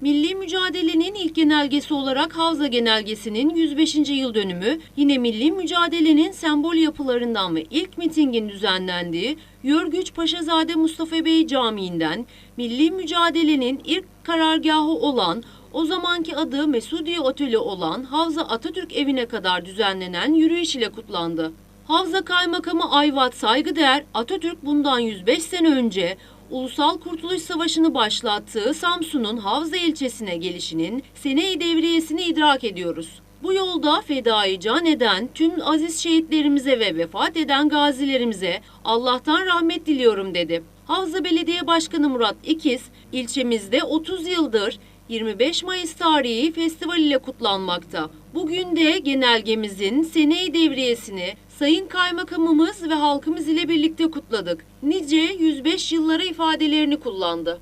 Milli mücadelenin ilk genelgesi olarak Havza Genelgesi'nin 105. yıl dönümü, yine milli mücadelenin sembol yapılarından ve ilk mitingin düzenlendiği Yörgüç Paşazade Mustafa Bey Camii'nden milli mücadelenin ilk karargahı olan o zamanki adı Mesudiye Oteli olan Havza Atatürk evine kadar düzenlenen yürüyüş ile kutlandı. Havza Kaymakamı Ayvat Saygıdeğer Atatürk bundan 105 sene önce Ulusal Kurtuluş Savaşı'nı başlattığı Samsun'un Havza ilçesine gelişinin sene-i devriyesini idrak ediyoruz. Bu yolda fedai can eden tüm aziz şehitlerimize ve vefat eden gazilerimize Allah'tan rahmet diliyorum dedi. Havza Belediye Başkanı Murat İkiz, ilçemizde 30 yıldır 25 Mayıs tarihi festival ile kutlanmakta. Bugün de genelgemizin sene-i devriyesini Sayın Kaymakamımız ve halkımız ile birlikte kutladık. Nice 105 yıllara ifadelerini kullandı.